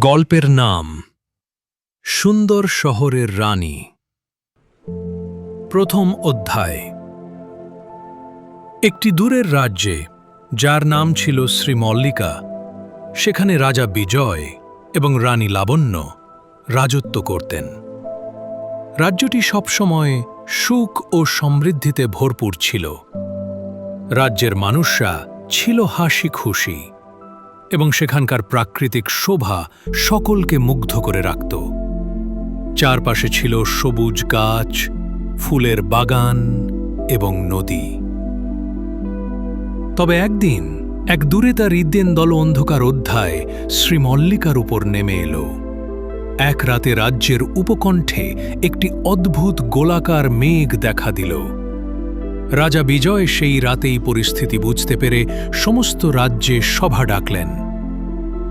গল্পের নাম সুন্দর শহরের রানী। প্রথম অধ্যায়। একটি দূরের রাজ্যে, যার নাম ছিল শ্রীমল্লিকা সেখানে রাজা বিজয় এবং রানী লাবণ্য রাজত্ব করতেন। রাজ্যটি সবসময় সুখ ও সমৃদ্ধিতে ভরপুর ছিল। রাজ্যের মানুষরা ছিল হাসি খুশি এবং সেখানকার প্রাকৃতিক শোভা সকলকে মুগ্ধ করে রাখত। চারপাশে ছিল সবুজ গাছ, ফুলের বাগান এবং নদী। তবে একদিন এক দূরে তার হৃদ্যেন দল অন্ধকার অধ্যায় শ্রীমল্লিকার উপর নেমে এলো। এক রাতে রাজ্যের উপকণ্ঠে একটি অদ্ভুত গোলাকার মেঘ দেখা দিল। রাজা বিজয় সেই রাতেই পরিস্থিতি বুঝতে পেরে সমস্ত রাজ্যে সভা ডাকলেন।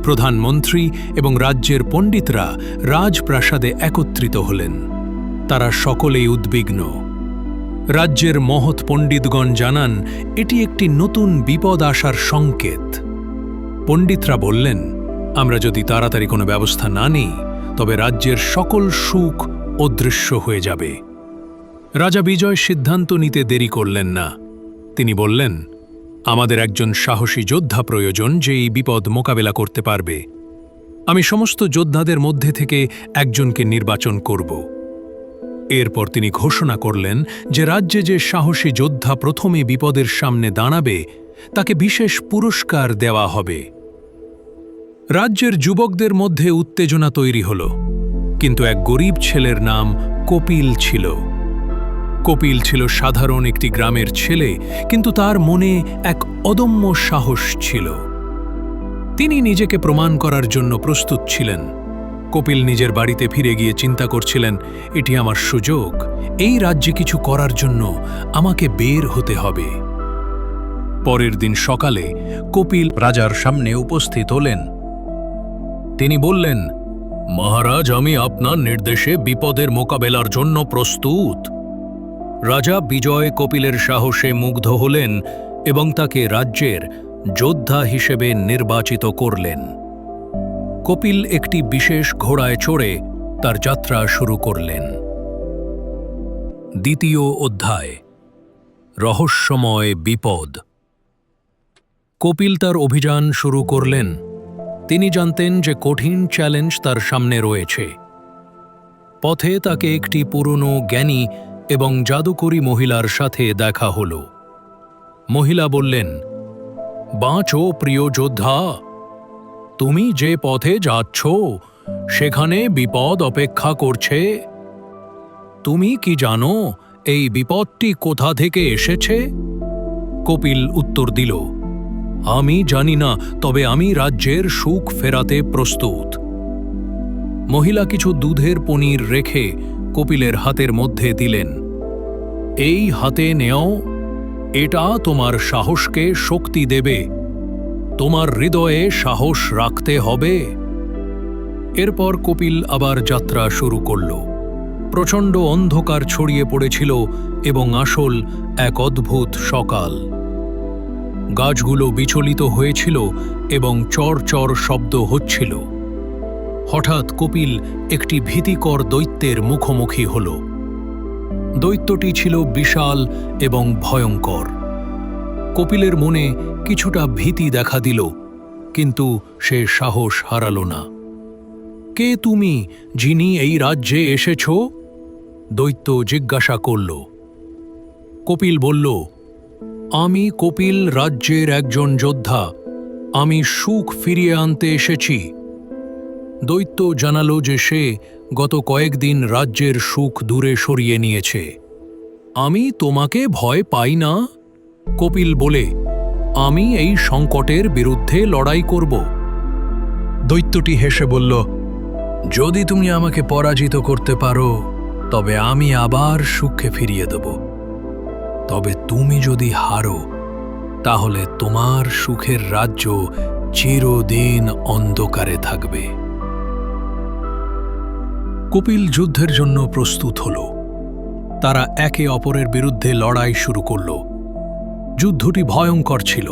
প্রধানমন্ত্রী এবং রাজ্যের পণ্ডিতরা রাজপ্রাসাদে একত্রিত হলেন। তারা সকলেই উদ্বিগ্ন। রাজ্যের মহৎ পণ্ডিতগণ জানান, এটি একটি নতুন বিপদ আসার সংকেত। পণ্ডিতরা বললেন, আমরা যদি তাড়াতাড়ি কোনো ব্যবস্থা না নিই, তবে রাজ্যের সকল সুখ অদৃশ্য হয়ে যাবে। রাজা বিজয় সিদ্ধান্ত নিতে দেরি করলেন না। তিনি বললেন, আমাদের একজন সাহসী যোদ্ধা প্রয়োজন যে এই বিপদ মোকাবেলা করতে পারবে। আমি সমস্ত যোদ্ধাদের মধ্যে থেকে একজনকে নির্বাচন করব। এরপর তিনি ঘোষণা করলেন যে রাজ্যে যে সাহসী যোদ্ধা প্রথমে বিপদের সামনে দাঁড়াবে, তাকে বিশেষ পুরস্কার দেওয়া হবে। রাজ্যের যুবকদের মধ্যে উত্তেজনা তৈরি হল, কিন্তু এক গরিব ছেলের নাম কপিল ছিল। কপিল ছিল সাধারণ একটি গ্রামের ছেলে, কিন্তু তার মনে এক অদম্য সাহস ছিল। তিনি নিজেকে প্রমাণ করার জন্য প্রস্তুত ছিলেন। কপিল নিজের বাড়িতে ফিরে গিয়ে চিন্তা করছিলেন, এটি আমার সুযোগ। এই রাজ্যে কিছু করার জন্য আমাকে বের হতে হবে। পরের দিন সকালে কপিল রাজার সামনে উপস্থিত হলেন। তিনি বললেন, মহারাজ, আমি আপনার নির্দেশে বিপদের মোকাবেলার জন্য প্রস্তুত। রাজা বিজয় কপিলের সাহসে মুগ্ধ হলেন এবং তাকে রাজ্যের যোদ্ধা হিসেবে নির্বাচিত করলেন। কপিল একটি বিশেষ ঘোড়ায় চড়ে তার যাত্রা শুরু করলেন। দ্বিতীয় অধ্যায়, রহস্যময় বিপদ। কপিল তার অভিযান শুরু করলেন। তিনি জানতেন যে কঠিন চ্যালেঞ্জ তার সামনে রয়েছে। পথে তাকে একটি পুরনো জ্ঞানী এবং জাদুকরী মহিলার সাথে দেখা হল। মহিলা বললেন, বাঁচো প্রিয় যোদ্ধা। তুমি যে পথে যাচ্ছ, সেখানে বিপদ অপেক্ষা করছে। তুমি কি জানো, এই বিপদটি কোথা থেকে এসেছে? কপিল উত্তর দিল, আমি জানি না, তবে আমি রাজ্যের সুখ ফেরাতে প্রস্তুত। মহিলা কিছু দুধের পনির রেখে কপিলের হাতের মধ্যে দিলেন, এই হাতে নেও, এটা তোমার সাহসকে শক্তি দেবে, তোমার হৃদয়ে সাহস রাখতে হবে এরপর কপিল আবার যাত্রা শুরু করল। প্রচণ্ড অন্ধকার ছড়িয়ে পড়েছিল এবং আসল এক অদ্ভুত সকাল। গাছগুলো বিচলিত হয়েছিল এবং চর চর শব্দ হচ্ছিল। হঠাৎ কপিল একটি ভীতিকর দৈত্যের মুখোমুখি হল। দৈত্যটি ছিল বিশাল এবং ভয়ঙ্কর। কপিলের মনে কিছুটা ভীতি দেখা দিল, কিন্তু সে সাহস হারাল না। কে তুমি যিনি এই রাজ্যে এসেছ? দৈত্য জিজ্ঞাসা করল। কপিল বলল, আমি কপিল রাজ্যের একজন যোদ্ধা। আমি সুখ ফিরিয়ে আনতে এসেছি। দৈত্য জানালো যে সে গত কয়েকদিন রাজ্যের সুখ দূরে সরিয়ে নিয়েছে। আমি তোমাকে ভয় পাই না? কপিল বলে, আমি এই সংকটের বিরুদ্ধে লড়াই করব। দৈত্যটি হেসে বলল, যদি তুমি আমাকে পরাজিত করতে পারো, তবে আমি আবার সুখে ফিরিয়ে দেব। তবে তুমি যদি হারো, তাহলে তোমার সুখের রাজ্য চিরদিন অন্ধকারে থাকবে। কপিল যুদ্ধের জন্য প্রস্তুত হল। তারা একে অপরের বিরুদ্ধে লড়াই শুরু করল। যুদ্ধটি ভয়ঙ্কর ছিল,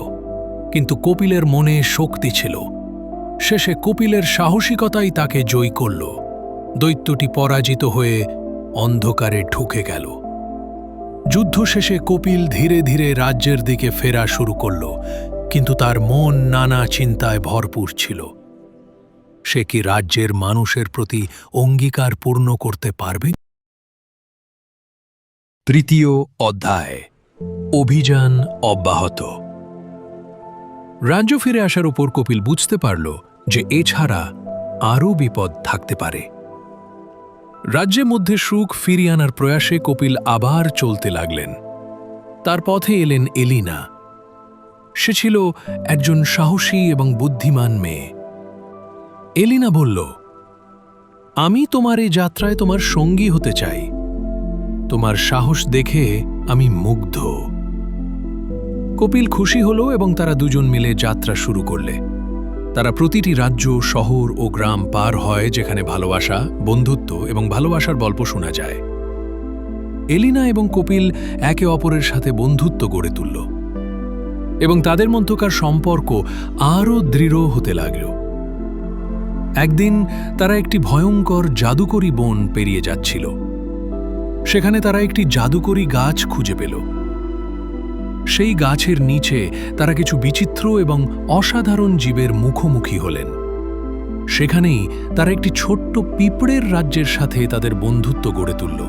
কিন্তু কপিলের মনে শক্তি ছিল। শেষে কপিলের সাহসিকতাই তাকে জয়ী করল। দৈত্যটি পরাজিত হয়ে অন্ধকারে ঢুকে গেল। যুদ্ধ শেষে কপিল ধীরে ধীরে রাজ্যের দিকে ফেরা শুরু করল, কিন্তু তার মন নানা চিন্তায় ভরপুর ছিল। সে কি রাজ্যের মানুষের প্রতি অঙ্গীকার পূর্ণ করতে পারবে? তৃতীয় অধ্যায়। অভিযান অব্যাহত। রাজ্য ফিরে আসার উপর কপিল বুঝতে পারল যে এছাড়া আরও বিপদ থাকতে পারে। রাজ্যের মধ্যে সুখ ফিরিয়ে আনার প্রয়াসে কপিল আবার চলতে লাগলেন। তার পথে এলেন এলিনা। সে ছিল একজন সাহসী এবং বুদ্ধিমান মেয়ে। এলিনা বলল, আমি তোমার এই যাত্রায় তোমার সঙ্গী হতে চাই। তোমার সাহস দেখে আমি মুগ্ধ। কপিল খুশি হল এবং তারা দুজন মিলে যাত্রা শুরু করলে। তারা প্রতিটি রাজ্য, শহর ও গ্রাম পার হয় যেখানে ভালোবাসা, বন্ধুত্ব এবং ভালোবাসার গল্প শোনা যায়। এলিনা এবং কপিল একে অপরের সাথে বন্ধুত্ব গড়ে তুলল এবং তাদের মধ্যকার সম্পর্ক আরও দৃঢ় হতে লাগল। একদিন তারা একটি ভয়ঙ্কর জাদুকরী বন পেরিয়ে যাচ্ছিল। সেখানে তারা একটি জাদুকরী গাছ খুঁজে পেল। সেই গাছের নিচে তারা কিছু বিচিত্র এবং অসাধারণ জীবের মুখোমুখি হলেন। সেখানেই তারা একটি ছোট্ট পিঁপড়ের রাজ্যের সাথে তাদের বন্ধুত্ব গড়ে তুলল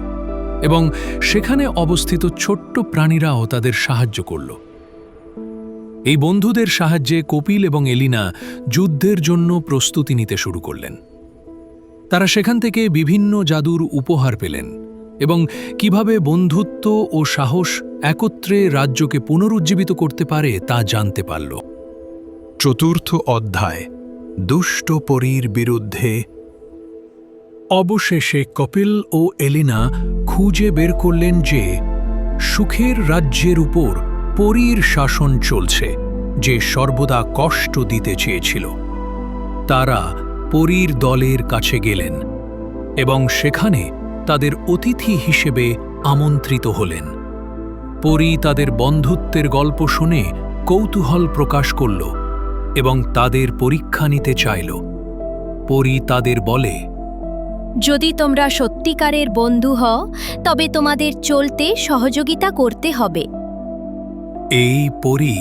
এবং সেখানে অবস্থিত ছোট্ট প্রাণীরাও তাদের সাহায্য করল। এই বন্ধুদের সাহায্যে কপিল এবং এলিনা যুদ্ধের জন্য প্রস্তুতি নিতে শুরু করলেন। তারা সেখান থেকে বিভিন্ন জাদুর উপহার পেলেন এবং কীভাবে বন্ধুত্ব ও সাহস একত্রে রাজ্যকে পুনরুজ্জীবিত করতে পারে তা জানতে পারল। চতুর্থ অধ্যায় দুষ্ট পরীর বিরুদ্ধে। অবশেষে কপিল ও এলিনা খুঁজে বের করলেন যে সুখের রাজ্যের উপর পরীর শাসন চলছে, যে সর্বদা কষ্ট দিতে চেয়েছিল। তারা পরীর দলের কাছে গেলেন এবং সেখানে তাদের অতিথি হিসেবে আমন্ত্রিত হলেন। পরী তাদের বন্ধুত্বের গল্প শুনে কৌতূহল প্রকাশ করল এবং তাদের পরীক্ষা নিতে চাইল। পরী তাদের বলে, যদি তোমরা সত্যিকারের বন্ধু হও, তবে তোমাদের চলতে সহযোগিতা করতে হবে। এই পরী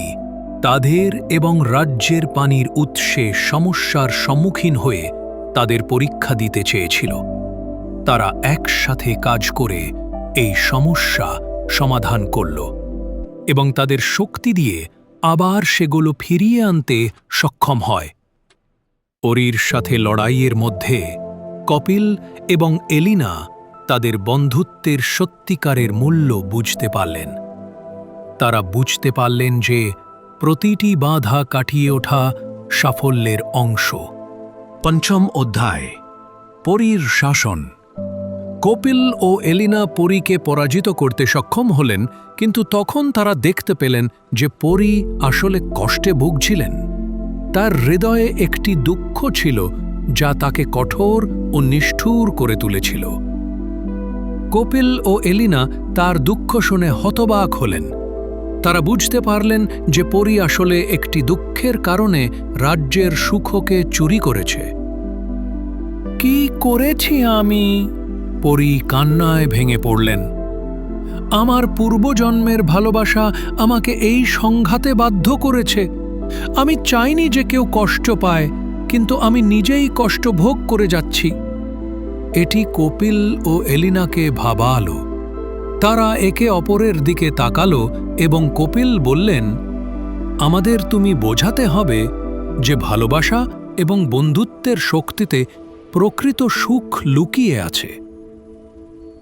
তাদের এবং রাজ্যের পানির উৎসে সমস্যার সম্মুখীন হয়ে তাদের পরীক্ষা দিতে চেয়েছিল। তারা একসাথে কাজ করে এই সমস্যা সমাধান করল এবং তাদের শক্তি দিয়ে আবার সেগুলো ফিরিয়ে আনতে সক্ষম হয়। পরীর সাথে লড়াইয়ের মধ্যে কপিল এবং এলিনা তাদের বন্ধুত্বের সত্যিকারের মূল্য বুঝতে পারলেন। তারা বুঝতে পারলেন যে প্রতিটি বাধা কাটিয়ে ওঠা সাফল্যের অংশ। পঞ্চম অধ্যায় পরীর শাসন। কপিল ও এলিনা পরীকে পরাজিত করতে সক্ষম হলেন কিন্তু তখন তারা দেখতে পেলেন যে পরী আসলে কষ্টে ভুগছিলেন। তার হৃদয়ে একটি দুঃখ ছিল যা তাকে কঠোর ও নিষ্ঠুর করে তুলেছিল। কপিল ও এলিনা তার দুঃখ শুনে হতবাক হলেন। তারা বুঝতে পারলেন যে পরী আসলে একটি দুঃখের কারণে রাজ্যের সুখকে চুরি করেছে। কি করেছি আমি? পরী কান্নায় ভেঙে পড়লেন। আমার পূর্বজন্মের ভালোবাসা আমাকে এই সংঘাতে বাধ্য করেছে। আমি চাইনি যে কেউ কষ্ট পায়, কিন্তু আমি নিজেই কষ্ট ভোগ করে যাচ্ছি। এটি কপিল ও এলিনাকে ভাবালো। তারা একে অপরের দিকে তাকালো এবং কপিল বললেন, আমাদের তুমি বোঝাতে হবে যে ভালোবাসা এবং বন্ধুত্বের শক্তিতে প্রকৃত সুখ লুকিয়ে আছে।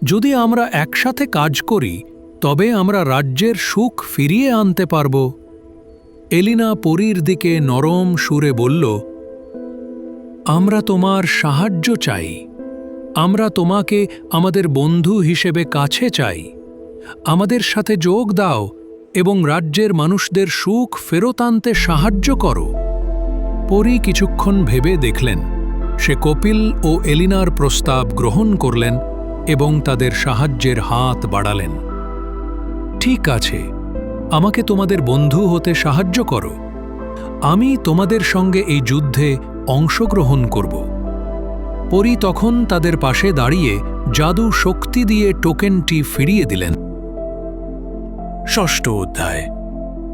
যদি আমরা একসাথে কাজ করি, তবে আমরা রাজ্যের সুখ ফিরিয়ে আনতে পারব। এলিনা পরীর দিকে নরম সুরে বলল, আমরা তোমার সাহায্য চাই। আমরা তোমাকে আমাদের বন্ধু হিসেবে কাছে চাই। আমাদের সাথে যোগ দাও এবং রাজ্যের মানুষদের সুখ ফেরত আনতে সাহায্য করো। পরী কিছুক্ষণ ভেবে দেখলেন, সে কপিল ও এলিনার প্রস্তাব গ্রহণ করলেন এবং তাদের সাহায্যের হাত বাড়ালেন। ঠিক আছে, আমাকে তোমাদের বন্ধু হতে সাহায্য করো। আমি তোমাদের সঙ্গে এই যুদ্ধে অংশগ্রহণ করব। পরি তখন তাদের পাশে দাঁড়িয়ে জাদু শক্তি দিয়ে টোকেনটি ফিরিয়ে দিলেন। ষষ্ঠ অধ্যায়,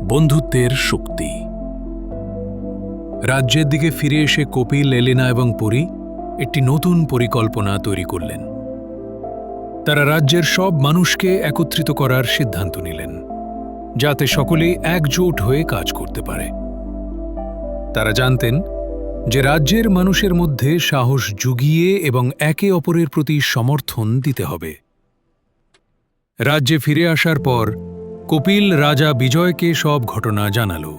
বন্ধুত্বের শক্তি। রাজ্যের দিকে ফিরে এসে কপিল, এলিনা এবং পরি একটি নতুন পরিকল্পনা তৈরি করলেন। তারা রাজ্যের সব মানুষকে একত্রিত করার সিদ্ধান্ত নিলেন, যাতে সকলেই একজোট হয়ে কাজ করতে পারে। তারা জানতেন যে রাজ্যের মানুষের মধ্যে সাহস জুগিয়ে এবং একে অপরের প্রতি সমর্থন দিতে হবে। রাজ্যে ফিরে আসার পর কপিল রাজা বিজয়কে সব ঘটনা জানাল।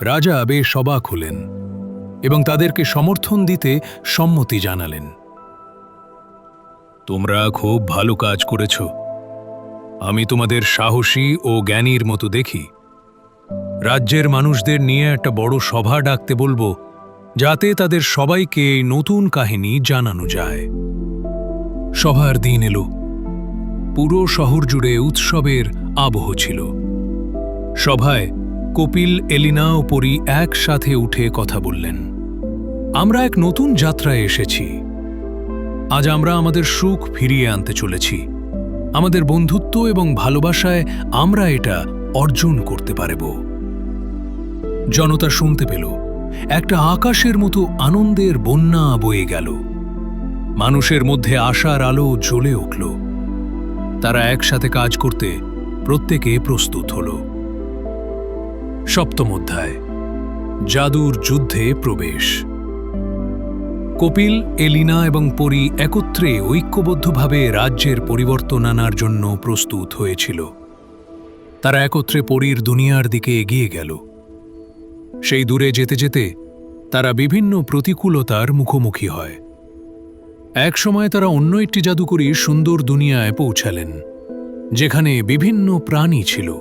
রাজা বেশ অবাক হলেন এবং তাদেরকে সমর্থন দিতে সম্মতি জানালেন। তোমরা খুব ভালো কাজ করেছ। আমি তোমাদের সাহসী ও জ্ঞানীর মতো দেখি। রাজ্যের মানুষদের নিয়ে একটা বড় সভা ডাকতে বলব যাতে তাদের সবাইকে এই নতুন কাহিনী জানানো যায়। সভার দিন এলো। পুরো শহর জুড়ে উৎসবের আবহ ছিল। সভায় কপিল, এলিনা ও পরি একসাথে উঠে কথা বললেন। আমরা এক নতুন যাত্রায় এসেছি। আজ আমরা আমাদের সুখ ফিরিয়ে আনতে চলেছি। আমাদের বন্ধুত্ব এবং ভালোবাসায় আমরা এটা অর্জন করতে পারব। জনতা শুনতে পেল। একটা আকাশের মতো আনন্দের বন্যা বয়ে গেল। মানুষের মধ্যে আশার আলো জ্বলে উঠল। তারা একসাথে কাজ করতে প্রত্যেকে প্রস্তুত হল। সপ্তম অধ্যায়, জাদুর যুদ্ধে প্রবেশ। কপিল, এলিনা এবং পরি একত্রে ঐক্যবদ্ধভাবে রাজ্যের পরিবর্তন আনার জন্য প্রস্তুত হয়েছিল। তারা একত্রে পরীর দুনিয়ার দিকে এগিয়ে গেল। সেই দূরে যেতে যেতে তারা বিভিন্ন প্রতিকূলতার মুখোমুখি হয়। একসময় তারা অন্য একটি জাদুকরী সুন্দর দুনিয়ায় পৌঁছালেন, যেখানে বিভিন্ন প্রাণী ছিল।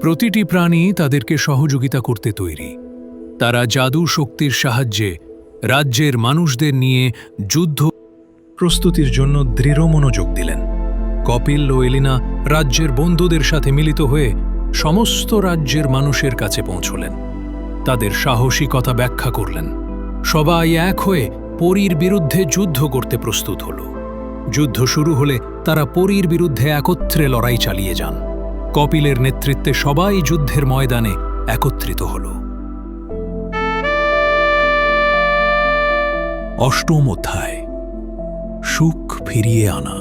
প্রতিটি প্রাণী তাদেরকে সহযোগিতা করতে তৈরি। তারা জাদু শক্তির সাহায্যে রাজ্যের মানুষদের নিয়ে যুদ্ধ প্রস্তুতির জন্য দৃঢ় মনোযোগ দিলেন। কপিল ও এলিনা রাজ্যের বন্ধুদের সাথে মিলিত হয়ে সমস্ত রাজ্যের মানুষের কাছে পৌঁছলেন। তাদের সাহসিকতা ব্যাখ্যা করলেন। সবাই এক হয়ে পরীর বিরুদ্ধে যুদ্ধ করতে প্রস্তুত হল। যুদ্ধ শুরু হলে তারা পরীর বিরুদ্ধে একত্রে লড়াই চালিয়ে যান। কপিলের নেতৃত্বে সবাই যুদ্ধের ময়দানে একত্রিত হল। অষ্টম অধ্যায়, সুখ ফিরিয়ে আনা।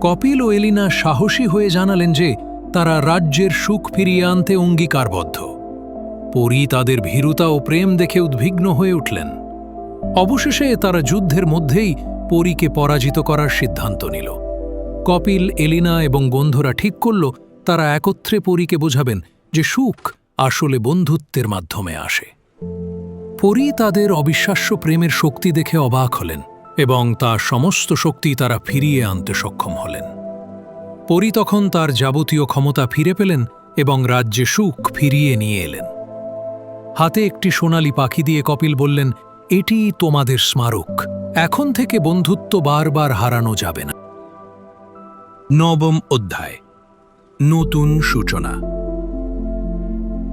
কপিল ও এলিনা সাহসী হয়ে জানালেন যে তারা রাজ্যের সুখ ফিরিয়ে আনতে অঙ্গীকারবদ্ধ। পরী তাদের ভীরুতা ও প্রেম দেখে উদ্বিগ্ন হয়ে উঠলেন। অবশেষে তারা যুদ্ধের মধ্যেই পরীকে পরাজিত করার সিদ্ধান্ত নিল। কপিল, এলিনা এবং বন্ধুরা ঠিক করল, তারা একত্রে পরীকে বোঝাবেন যে সুখ আসলে বন্ধুত্বের মাধ্যমে আসে। পরী তাদের অবিশ্বাস্য প্রেমের শক্তি দেখে অবাক হলেন এবং তার সমস্ত শক্তি তারা ফিরিয়ে আনতে সক্ষম হলেন। পরী তখন তার যাবতীয় ক্ষমতা ফিরে পেলেন এবং রাজ্যে সুখ ফিরিয়ে নিয়ে এলেন। হাতে একটি সোনালি পাখি দিয়ে কপিল বললেন, এটি তোমাদের স্মারক। এখন থেকে বন্ধুত্ব বারবার হারানো যাবে না। নবম অধ্যায়। নতুন সূচনা।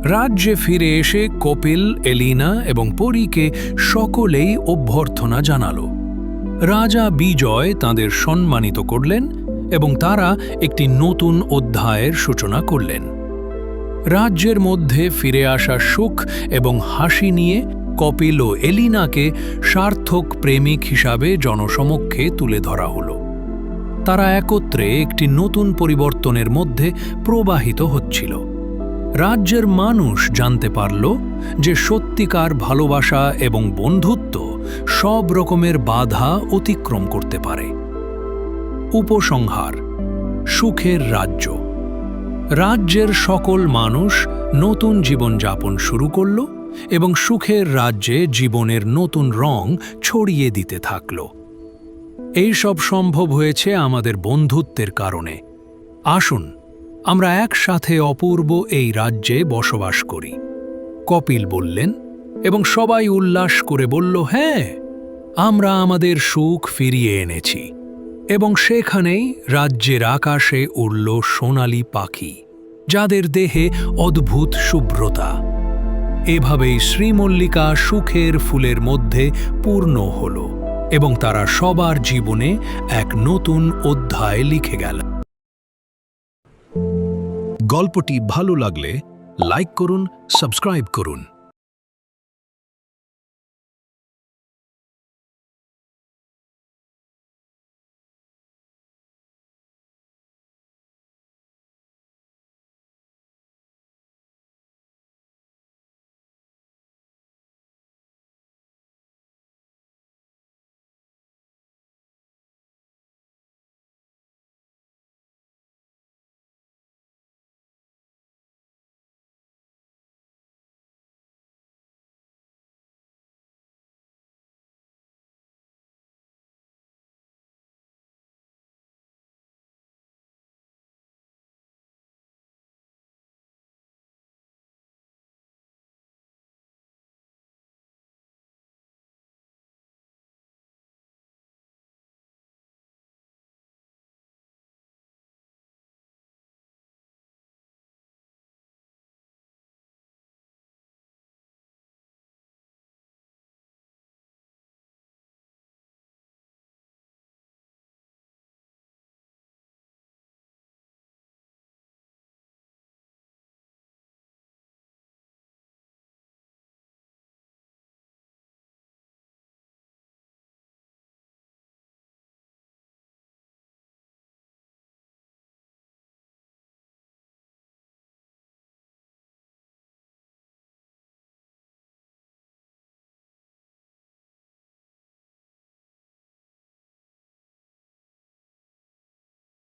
রাজ্যে ফিরে এসে কপিল, এলিনা এবং পরীকে সকলেই অভ্যর্থনা জানাল। রাজা বিজয় তাদের সম্মানিত করলেন এবং তারা একটি নতুন অধ্যায়ের সূচনা করলেন। রাজ্যের মধ্যে ফিরে আসা সুখ এবং হাসি নিয়ে কপিল ও এলিনাকে সার্থক প্রেমিক হিসাবে জনসমক্ষে তুলে ধরা হল। তারা একত্রে একটি নতুন পরিবর্তনের মধ্যে প্রবাহিত হচ্ছিল। রাজ্যের মানুষ জানতে পারল যে সত্যিকার ভালোবাসা এবং বন্ধুত্ব সব রকমের বাধা অতিক্রম করতে পারে। উপসংহার, সুখের রাজ্য। রাজ্যের সকল মানুষ নতুন জীবনযাপন শুরু করল এবং সুখের রাজ্যে জীবনের নতুন রং ছড়িয়ে দিতে থাকল। এই সব সম্ভব হয়েছে আমাদের বন্ধুত্বের কারণে। আসুন, আমরা একসাথে অপূর্ব এই রাজ্যে বসবাস করি। কপিল বললেন এবং সবাই উল্লাস করে বলল হ্যাঁ আমরা আমাদের সুখ ফিরিয়ে এনেছি। এবং সেখানেই রাজ্যের আকাশে উড়ল সোনালি পাখি, যাদের দেহে অদ্ভুত শুভ্রতা। এভাবেই শ্রীমল্লিকা সুখের ফুলের মধ্যে পূর্ণ হল এবং তারা সবার জীবনে এক নতুন অধ্যায় লিখে গেল। গল্পটি ভালো লাগলে লাইক করুন, সাবস্ক্রাইব করুন।